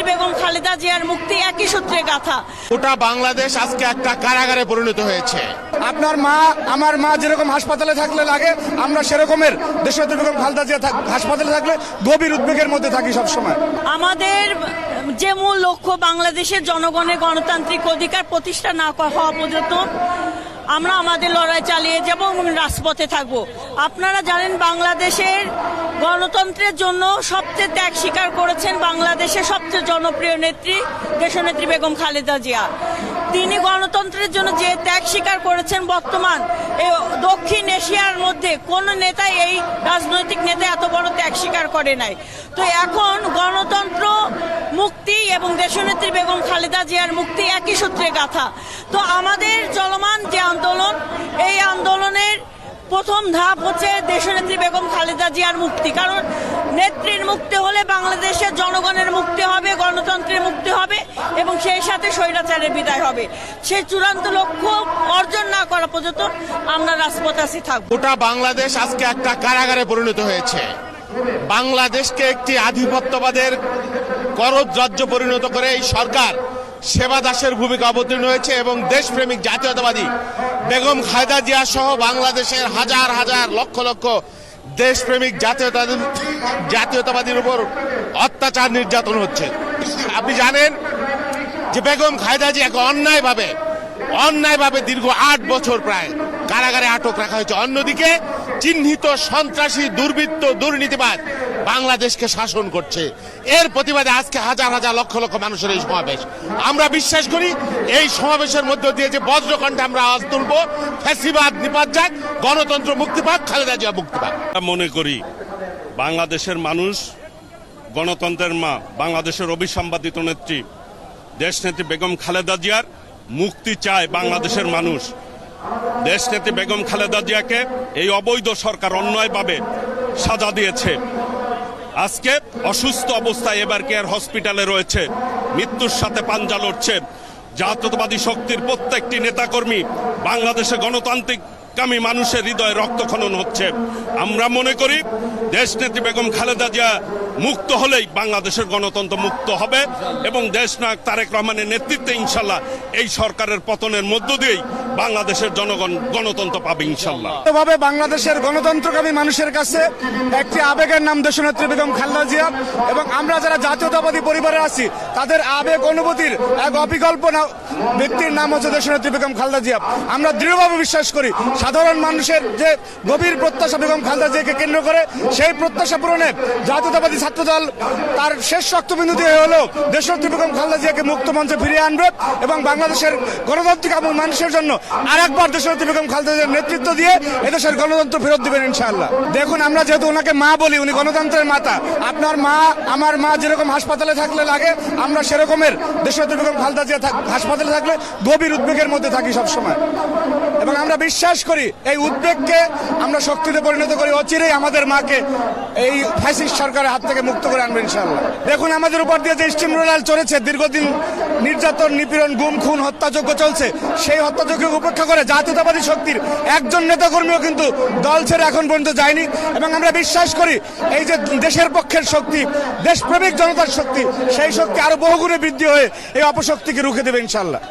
দেশনেত্রী বেগম খালেদা জিয়ার মুক্তি একই সূত্রে গাথা। গোটা বাংলাদেশ আজকে একটা কারাগারে পরিণত হয়েছে। আপনার মা আমার মা যেরকম হাসপাতালে থাকলে লাগে আমরা সেরকমের দেশনেত্রী বেগম খালেদা জিয়া হাসপাতালে থাকলে গভীর উদ্বেগের মধ্যে থাকি সবসময়। আমাদের যে মূল লক্ষ্য বাংলাদেশের জনগণের গণতান্ত্রিক অধিকার প্রতিষ্ঠা না করা- হওয়া পর্যন্ত আমরা আমাদের লড়াই চালিয়ে যাব এবং রাজপথে থাকব। আপনারা জানেন বাংলাদেশের গণতন্ত্রের জন্য সবচেয়ে ত্যাগ স্বীকার করেছেন বাংলাদেশের সবচেয়ে জনপ্রিয় নেত্রী, দেশনেত্রী বেগম খালেদা জিয়া। তিনি গণতন্ত্রের জন্য যে ত্যাগ স্বীকার করেছেন বর্তমান দক্ষিণ এশিয়ার মধ্যে কোন নেতাই এই রাজনৈতিক নেতা এত বড় ত্যাগ স্বীকার করে নাই। তো এখন গণতন্ত্র মুক্তি এবং দেশনেত্রী বেগম খালেদা জিয়ার মুক্তি একই সূত্রে গাথা। তো আমাদের চলমান যে আন্দোলন প্রথম ধাপ হচ্ছে দেশনেত্রী বেগম খালেদা জিয়ার মুক্তি। কারণ নেত্রীর মুক্তি হলে বাংলাদেশের জনগণের মুক্তি হবে, গণতন্ত্রের মুক্তি হবে এবং সেই সাথে স্বৈরাচারের বিদায় হবে। সেই চূড়ান্ত লক্ষ্য অর্জন না করা পর্যন্ত আমরা রাজপথাসী থাকব। গোটা বাংলাদেশ আজকে একটা কারাগারে পরিণত হয়েছে। বাংলাদেশকে একটি আধিপত্যবাদের করজ রাজ্য পরিণত করে এই সরকার সেবা দাসের ভূমিকা অবতীর্ণ হয়েছে এবং দেশপ্রেমিক জাতীয়তাবাদী বেগম খায়দা জিয়া সহ বাংলাদেশের হাজার হাজার লক্ষ লক্ষ দেশপ্রেমিক জাতীয়তাবাদী জাতীয়তাবাদীর উপর অত্যাচার নির্যাতন হচ্ছে। আপনি জানেন যে বেগম খায়দা জিয়াকে অন্যায়ভাবে অন্যায়ভাবে দীর্ঘ আট বছর প্রায় কারাগারে আটক রাখা হয়েছে। অন্যদিকে, চিহ্নিত সন্ত্রাসী, দুর্বৃত্ত, দুর্নীতিবাদ বাংলাদেশকে শাসন করছে। এর প্রতিবাদে আজকে হাজার হাজার লক্ষ লক্ষ মানুষের এই সমাবেশ। আমরা বিশ্বাস করি, এই সমাবেশের মধ্য দিয়ে যে বজ্রকণ্ঠে আমরা আওয়াজ তুলব, ফ্যাসিবাদ নিপাত যাক, গণতন্ত্র মুক্তি পাক, খালেদা জিয়া মুক্তি পাক। মনে করি, বাংলাদেশের মানুষ, গণতন্ত্রের মা, বাংলাদেশের অভিসম্পাদিত নেত্রী, দেশনেত্রী বেগম খালেদা জিয়ার মুক্তি চায় বাংলাদেশের মানুষ। দেশনেত্রী বেগম খালেদা জিয়াকে এই অবৈধ সরকার অন্যায়ভাবে সাজা দিয়েছে। আজকে অসুস্থ অবস্থায় এবার কেয়ার হসপিটালে রয়েছে। মৃত্যুর সাথে পাঞ্জা লড়ছে। জাতীয়তাবাদী শক্তির প্রত্যেকটি নেতাকর্মী বাংলাদেশে গণতান্ত্রিক কামী মানুষের হৃদয়ে রক্তখনন হচ্ছে। আমরা মনে করি দেশনেত্রী বেগম খালেদা জিয়া মুক্ত হলেই বাংলাদেশের গণতন্ত্র মুক্ত হবে এবং দেশনায়ক তারেক রহমানের নেতৃত্বে ইনশাল্লাহ এই সরকারের পতনের মধ্য দিয়েই বাংলাদেশের জনগণ গণতন্ত্র পাবে ইনশাল্লাহ। ভাবে বাংলাদেশের গণতন্ত্রকামী মানুষের কাছে একটি আবেগের নাম দেশনেত্রী বেগম খালেদা জিয়া এবং আমরা যারা জাতীয়তাবাদী পরিবারে আছি, তাদের আবেগ অনুভূতির এক অবিকল্প ব্যক্তির নাম হচ্ছে দেশনেত্রী বেগম খালেদা জিয়া। আমরা দৃঢ়ভাবে বিশ্বাস করি, সাধারণ মানুষের যে গভীর প্রত্যাশা বেগম খালেদা জিয়াকে কেন্দ্র করে, সেই প্রত্যাশা পূরণে জাতীয়তাবাদী ছাত্রদল তার শেষ রক্তবিন্দু দিয়ে হলেও দেশনেত্রী বেগম খালেদা জিয়াকে মুক্ত মঞ্চে ফিরিয়ে আনবে এবং বাংলাদেশের গণতান্ত্রিক এবং মানুষের জন্য আর একবার দেশনেত্রী বেগম খালেদা নেতৃত্ব দিয়ে এদেশের গণতন্ত্র ফেরত দিবেন ইনশাআল্লাহ। দেখুন, আমরা যেহেতু ওনাকে মা বলি, উনি গণতন্ত্রের মাতা। আপনার মা, আমার মা যেরকম হাসপাতালে থাকলে লাগে, আমরা সেরকমের দেশনেত্রী বেগম খালেদা জিয়া হাসপাতালে থাকলে গভীর উদ্বেগের মধ্যে থাকি সবসময়। এবং আমরা বিশ্বাস করি, এই উদ্বেগকে আমরা শক্তিতে পরিণত করি, অচিরেই আমাদের মাকে এই ফ্যাসিস্ট সরকারের হাত থেকে মুক্ত করে আনবে ইনশাআল্লাহ। দেখুন, আমাদের উপর দিয়ে যে স্টিম রোলার চলেছে দীর্ঘদিন নির্যাতন, নিপীড়ন, গুম, খুন, হত্যাযজ্ঞ চলছে। সেই হত্যাযজ্ঞকে উপেক্ষা করে জাতীয়তাবাদী শক্তির একজন নেতাকর্মীও কিন্তু দল ছেড়ে এখন পর্যন্ত যায়নি। এবং আমরা বিশ্বাস করি, এই যে দেশের পক্ষের শক্তি, দেশপ্রেমিক জনতার শক্তি, সেই শক্তি আরও বহুগুণে বৃদ্ধি হয়ে এই অপশক্তিকে রুখে দেবে ইনশাআল্লাহ।